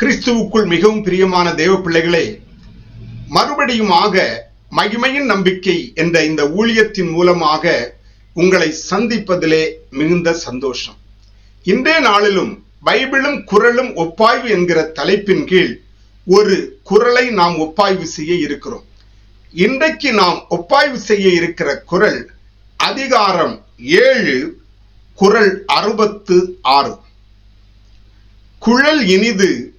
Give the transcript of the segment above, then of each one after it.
கிறிஸ்துவுக்குள் மிகவும் பிரியமான தேவ பிள்ளைகளே ஆக மகிமையின் நம்பிக்கை என்ற இந்த ஊழியத்தின் மூலமாக உங்களை சந்திப்பதிலே மிகுந்த சந்தோஷம். இன்றைய நாளிலும் பைபிளும் குரலும் ஒப்பாய்வு என்கிற தலைப்பின் கீழ் ஒரு குரலை நாம் ஒப்பாய்வு செய்ய இருக்கிறோம். இன்றைக்கு நாம் ஒப்பாய்வு செய்ய இருக்கிற குரல் அதிகாரம் ஏழு குரல் அறுபத்து ஆறு. குழல் இனிது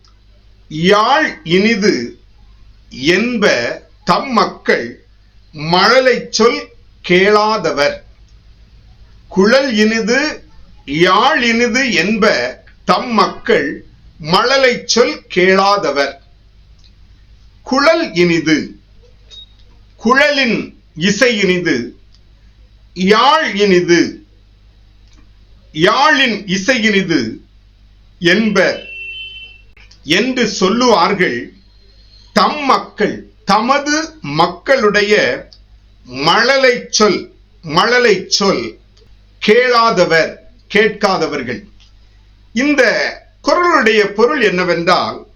யாழ் இனிது என்ப தம் மக்கள் மழலை சொல் கேளாதவர். குழல் இனிது யாழ் இனிது என்ப தம் மக்கள் மழலை சொல் கேளாதவர். குழல் இனிது குழலின் இசை இனிது யாழ் இனிது யாழின் இசை இனிது என்பர் என்று சொல்லுவார்கள் தம் மக்கள். தமது மக்களுடைய மழலை சொல் மழலை சொல் கேளாதவர் கேட்காதவர்கள். இந்த குரலுடைய பொருள் என்னவென்றால்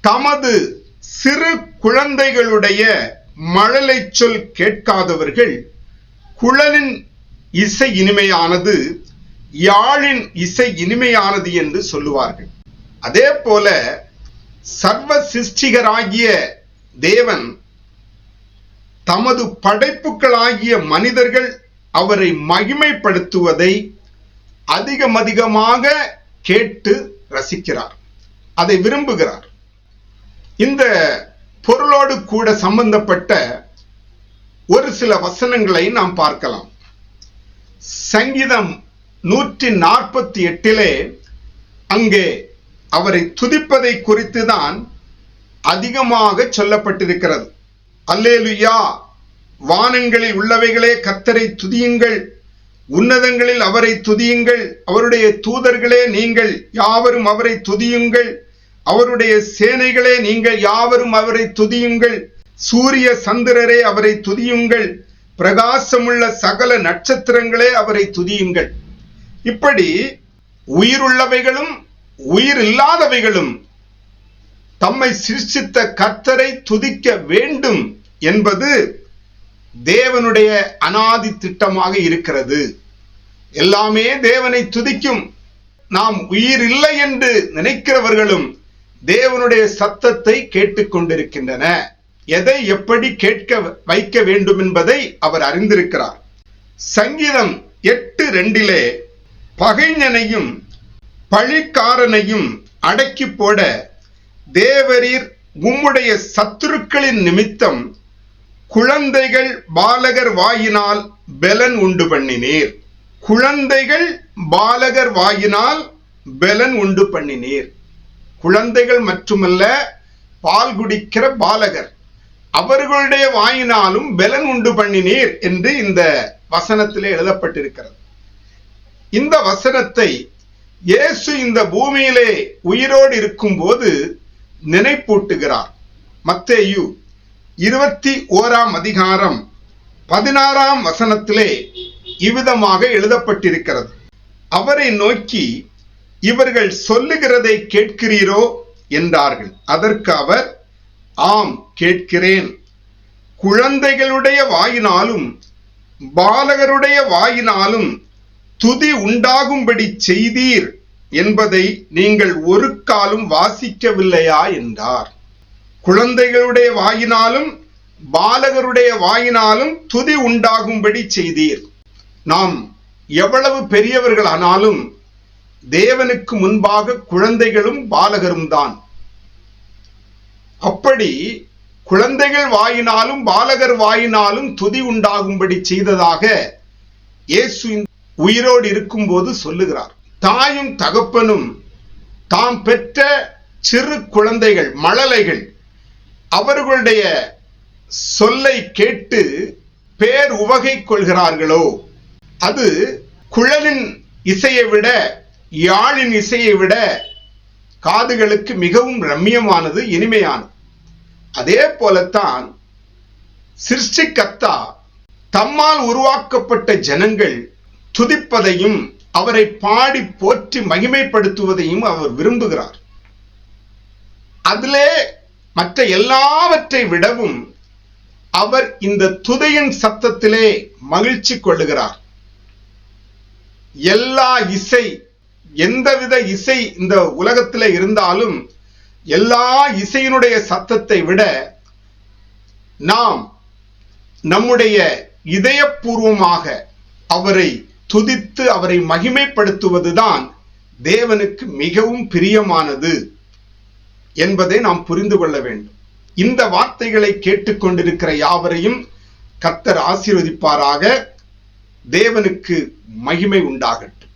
தமது சிறு குழந்தைகளுடைய மழலை சொல் கேட்காதவர்கள் குழலின் இசை இனிமையானது யாழின் இசை இனிமையானது என்று சொல்லுவார்கள். அதே போல சர்வ சிருஷ்டிகராகிய தேவன் தமது படைப்புகளாகிய மனிதர்கள் அவரை மகிமைப்படுத்துவதை அதிகம் அதிகமாக கேட்டு ரசிக்கிறார். அதை விரும்புகிறார். இந்த பொருளோடு கூட சம்பந்தப்பட்ட ஒரு சில வசனங்களை நாம் பார்க்கலாம். சங்கீதம் நூற்றி நாற்பத்தி எட்டிலே அங்கே அவரை துதிப்பதை குறித்து தான் அதிகமாக சொல்லப்பட்டிருக்கிறது. அல்லேலுயா! வானங்களில் உள்ளவைகளே கத்தரை துதியுங்கள். உன்னதங்களில் அவரை துதியுங்கள். அவருடைய தூதர்களே நீங்கள் யாவரும் அவரை துதியுங்கள். அவருடைய சேனைகளே நீங்கள் யாவரும் அவரை துதியுங்கள். சூரிய சந்திரரே அவரை துதியுங்கள். பிரகாசமுள்ள சகல நட்சத்திரங்களே அவரை துதியுங்கள். இப்படி உயிருள்ளவைகளும் உயிர் இல்லாதவைகளும் தம்மை சிருஷ்டித்த கர்த்தரை துதிக்க வேண்டும் என்பது தேவனுடைய அனாதி திட்டமாக இருக்கிறது. எல்லாமே தேவனை துதிக்கும். நாம் உயிர் இல்லை என்று நினைக்கிறவர்களும் தேவனுடைய சத்தத்தை கேட்டுக்கொண்டிருக்கின்றன எதை எப்படி கேட்க வைக்க வேண்டும் என்பதை அவர் அறிந்திருக்கிறார். சங்கீதம் எட்டு ரெண்டிலே பகைஞனையும் பழிக்காரனையும் அடக்கி போட தேவரீர் உம்முடைய சத்துருக்களின் நிமித்தம் குழந்தைகள் பாலகர் வாயினால் பெலன் உண்டு பண்ணினீர். குழந்தைகள் பாலகர் வாயினால் பெலன் உண்டு பண்ணினீர். குழந்தைகள் மட்டுமல்ல பால் குடிக்கிற பாலகர் அவர்களுடைய வாயினாலும் பெலன் உண்டு பண்ணினீர் என்று இந்த வசனத்திலே எழுதப்பட்டிருக்கிறது. இந்த வசனத்தை இயேசு இந்த பூமியிலே உயிரோடு இருக்கும்போது நினைப்பூட்டுகிறார். மத்தேயு இருபத்தி ஓராம் அதிகாரம் பதினாறாம் வசனத்திலே இவ்விதமாக எழுதப்பட்டிருக்கிறது. அவரை நோக்கி இவர்கள் சொல்லுகிறதை கேட்கிறீரோ? என்றார்கள். அதற்கு அவர் ஆம் கேட்கிறேன். குழந்தைகளுடைய வாயினாலும் பாலகருடைய வாயினாலும் துதி உண்டாகும்படி செய்தீர் என்பதை நீங்கள் ஒரு காலும் வாசிக்கவில்லையா என்றார். குழந்தைகளுடைய வாயினாலும் பாலகருடைய வாயினாலும் துதி உண்டாகும்படி செய்தீர். நாம் எவ்வளவு பெரியவர்கள் ஆனாலும் தேவனுக்கு முன்பாக குழந்தைகளும் பாலகரும் தான். அப்படி குழந்தைகள் வாயினாலும் பாலகர் வாயினாலும் துதி உண்டாகும்படி செய்ததாக இயேசு உயிரோடு இருக்கும்போது சொல்லுகிறார். தாயும் தகப்பனும் தாம் பெற்ற சிறு குழந்தைகள் மழலைகள் அவர்களுடைய சொல்லை கேட்டு பேர் உவகை கொள்கிறார்களோ? அது குழலின் இசையை விட யாழின் இசையை விட காதுகளுக்கு மிகவும் ரம்மியமானது இனிமையானது. அதே போலத்தான் சிருஷ்டிகர்த்தா தம்மால் உருவாக்கப்பட்ட ஜனங்கள் துதிப்பதையும் அவரை பாடி போற்றி மகிமைப்படுத்துவதையும் அவர் விரும்புகிறார். அதிலே மற்ற எல்லாவற்றை விடவும் அவர் இந்த துதையின் சத்தத்திலே மகிழ்ச்சி கொள்ளுகிறார். எல்லா இசை எந்தவித இசை இந்த உலகத்தில் இருந்தாலும் எல்லா இசையினுடைய சத்தத்தை விட நாம் நம்முடைய இதயபூர்வமாக அவரை துதித்து அவரை மகிமைப்படுத்துவதுதான் தேவனுக்கு மிகவும் பிரியமானது என்பதை நாம் புரிந்து கொள்ள வேண்டும். இந்த வார்த்தைகளை கேட்டுக்கொண்டிருக்கிற யாவரையும் கர்த்தர் ஆசீர்வதிப்பாராக. தேவனுக்கு மகிமை உண்டாகட்டும்.